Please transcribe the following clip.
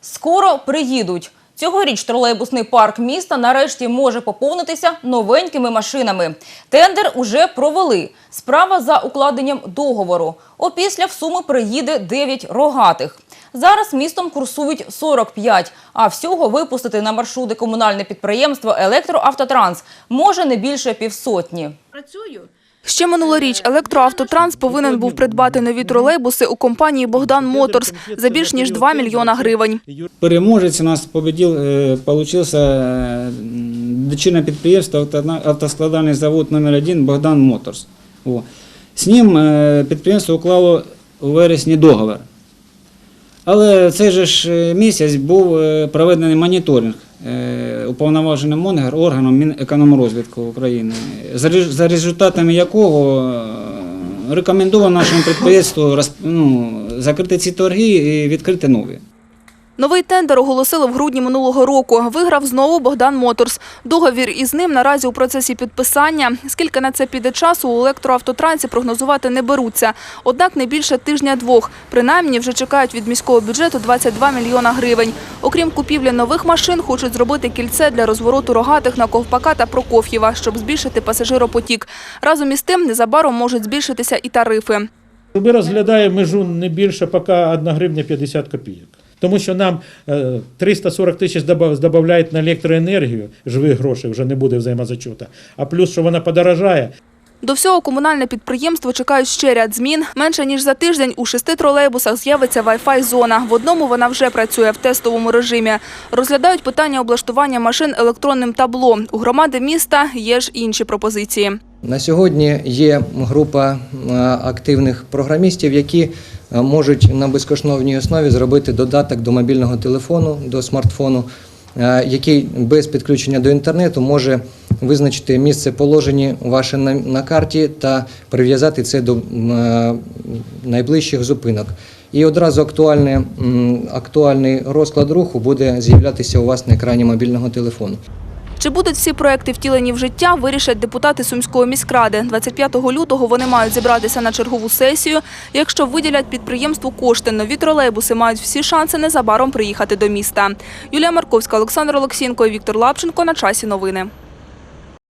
Скоро приїдуть. Цьогоріч тролейбусний парк міста нарешті може поповнитися новенькими машинами. Тендер уже провели. Справа за укладенням договору. Опісля в Суми приїде 9 рогатих. Зараз містом курсують 45, а всього випустити на маршрути комунальне підприємство «Електроавтотранс» може не більше півсотні. Працюю. Ще минулоріч електроавтотранс повинен був придбати нові тролейбуси у компанії «Богдан Моторс» за більш ніж 2 мільйона гривень. Переможець у нас победил, э, получился э, підприємство автоскладальний завод номер 1 Богдан Моторс. З ним е, підприємство уклало у вересні договор. Але цей же е, місяць був е, проведений моніторинг е, уповноваженим Монгер органом Мінекономрозвитку України, за результатами якого е, рекомендовано нашому підприємству ну, закрити ці торги і відкрити нові. Новий тендер оголосили в грудні минулого року. Виграв знову Богдан Моторс. Договір із ним наразі у процесі підписання. Скільки на це піде часу, у електроавтотрансі прогнозувати не беруться. Однак не більше тижня-двох. Принаймні вже чекають від міського бюджету 22 мільйона гривень. Окрім купівлі нових машин, хочуть зробити кільце для розвороту рогатих на Ковпака та Прокоф'єва, щоб збільшити пасажиропотік. Разом із тим незабаром можуть збільшитися і тарифи. Ми розглядаємо межу не більше поки 1 гривня 50 копійок. Тому що нам е, 340 тисяч добав- додають на електроенергію, живих грошей вже не буде взаємозачута, а плюс, що вона подорожає, До всього комунальне підприємство чекають ще ряд змін. Менше ніж за тиждень у шести тролейбусах з'явиться Wi-Fi зона. В одному вона вже працює в тестовому режимі. Розглядають питання облаштування машин електронним табло. У громади міста є ж інші пропозиції. На сьогодні є група е, активних програмістів, які е, можуть на безкоштовній основі зробити додаток до мобільного телефону, до смартфону, е, який без підключення до інтернету може визначити місце положення ваше на, карті та прив'язати це до найближчих зупинок. І одразу актуальний, актуальний розклад руху буде з'являтися у вас на екрані мобільного телефону. Чи будуть всі проекти втілені в життя, вирішать депутати Сумської міськради. 25 лютого вони мають зібратися на чергову сесію. Якщо виділять підприємству кошти, нові тролейбуси мають всі шанси незабаром приїхати до міста. Юлія Марковська, Олександр Олексінко і Віктор Лапченко на часі новини.